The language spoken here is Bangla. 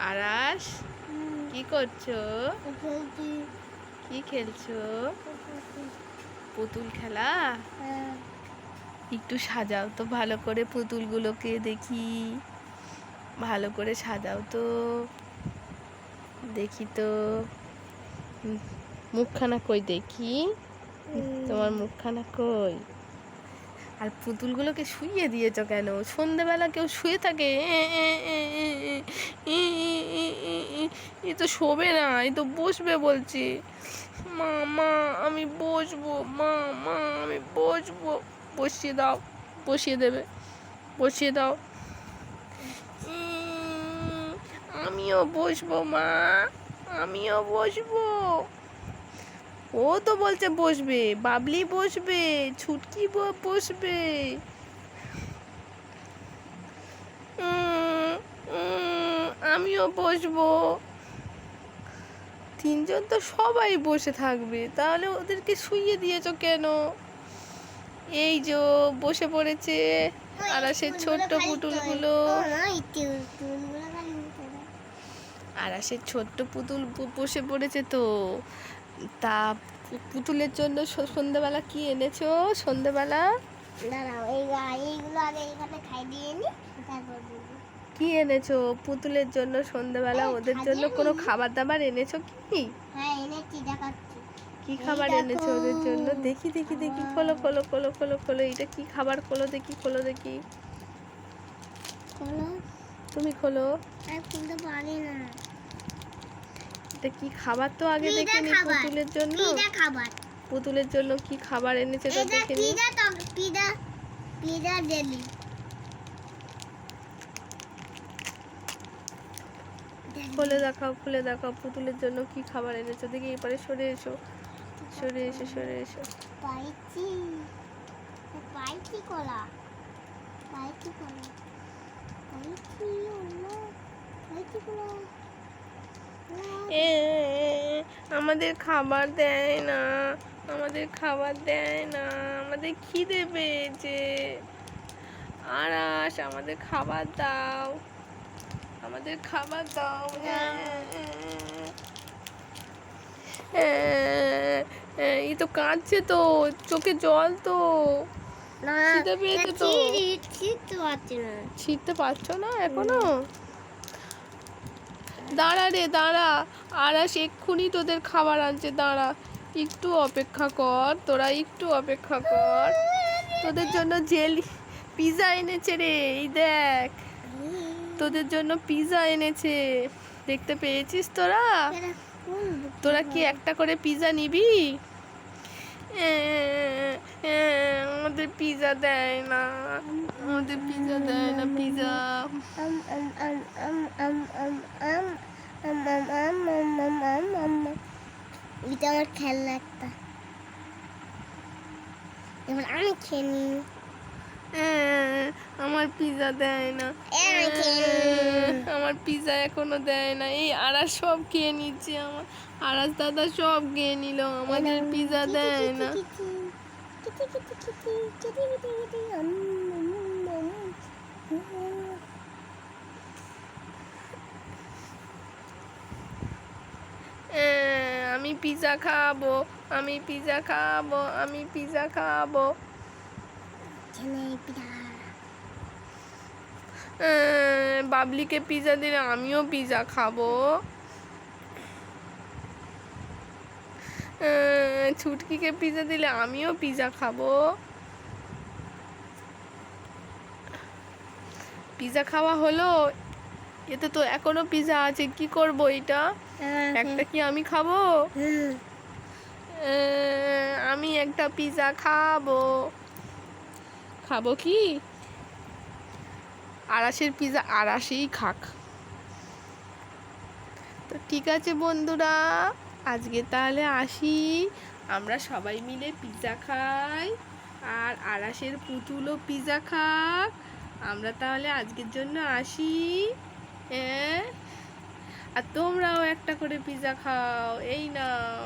আরাস কি করছ? কি খেলছো? পুতুল খেলা? হ্যাঁ। একটু সাজাও তো ভালো করে পুতুলগুলোকে দেখি। ভালো করে সাজাও তো দেখি তো। মুখখানা কই দেখি? তোমার মুখখানা কই? আর পুতুলগুলোকে শুইয়ে দিয়েছ কেন? সন্ধেবেলা কেউ শুয়ে থাকে এ, তো শোবে না এ তো বসবে বলছি। মা মা আমি বসবো মা মা আমি বসবো। বসিয়ে দাও বসিয়ে দেবে বসিয়ে দাও। আমিও বসবো মা আমিও বসবো। ও তো বলছে বসবে, বাবলি বসবে, ছুটকি বসবে। আমিও বসবো। তিনজন তো সবাই বসে থাকবে, তাহলে ওদেরকে শুইয়ে দিয়েছ কেন? এই যে বসে পড়েছে, আর সে ছোট্ট পুতুলগুলো। আর সে ছোট্ট পুতুল বসে পড়েছে তো। তা পুতুলের জন্য স- সন্ধেবেলা কি এনেছো? দাঁড়াও এই এইগুলো আগে এখানে খাই দিয়ে নি তারপর কি এনেছো? পুতুলের জন্য সন্ধেবেলা ওদের জন্য কোনো খাবার দাবার এনেছো কি? হ্যাঁ এনেছি দেখাচ্ছি। কি খাবার এনেছো ওদের জন্য? দেখি দেখি দেখি খোলো খোলো খোলো খোলো খোলো এটা কি খাবার? খোলো দেখি খোলো দেখি। খোলো। তুমি খোলো। আর খুলতে পারি না। এটা কি খাবার তো আগে দেখে নি পুতুলের জন্য? খাবার। পুতুলের জন্য কি খাবার এনেছে তো দেখে নি? পিজা তো পিজা জেলি খুলে দেখাও খুলে দেখাও পুতুলের জন্য কি খাবার এনেছো? দেখি এবারে সরে এসো। সরে এসো সরে এসো। পাইছি। পাইছি কলা। পাইছি কলা। পাইছি আল্লাহ পাইছি কলা এ আমাদের খাবার দেয় না আমাদের খাবার দেয় না আমাদের খিদে পেয়েছে। আরাস আমাদের খাবার দাও আমাদের খাবার দাও। এই তো কাঁদছে তো চোখে জল তো। পেয়েছে তো। ছিটতে না। ছিটতে পারছ না এখনও? দাঁড়া রে, দাঁড়া। আরাস এক্ষুনি তোদের খাবার আনছে, দাঁড়া। একটু অপেক্ষা কর, তোরা একটু অপেক্ষা কর। তোদের জন্য জেলি পিজা এনেছে রে, এই দেখ। তোদের জন্য পিজা এনেছে। দেখতে পেয়েছিস তোরা? তোরা কি একটা করে পিজা নিবি? আমাদের পিজা দেয় না। এটা আমার খেলনা একটা এবার আমি খেয়ে নিই আমার পিজা দেয় না। আমার পিজা এখনও দেয় না এই আরাস সব খেয়ে নিচ্ছে আমার আরাস দাদা সব খেয়ে নিল আমাদের পিজা দেয় না কিটি কিটি কিটি কিটি কিটি কিটি আম আম আম আম এ, আমি পিজা খাব আমি পিজা খাব আমি পিজা খাব। পিঠা বাবলিকে পিজা দিলে আমিও পিজা খাব। এ, ছুটকিকে পিজা দিলে আমিও পিজা খাব। পিজা খাওয়া হলো এতে তো এখনও পিজা আছে কি করব এটা? একটা কি আমি খাব? আমি একটা পিজা খাব। খাব কি? আড়াশের পিজা আড়াশেই খাক। তো ঠিক আছে বন্ধুরা আজকে তাহলে আসি। আমরা সবাই মিলে পিজা খাই আর আড়াশের পুতুলও পিজা খাক। আমরা তাহলে আজকের জন্য আসি। হ্যাঁ? আর তোমরাও একটা করে পিজা খাও এই নাও।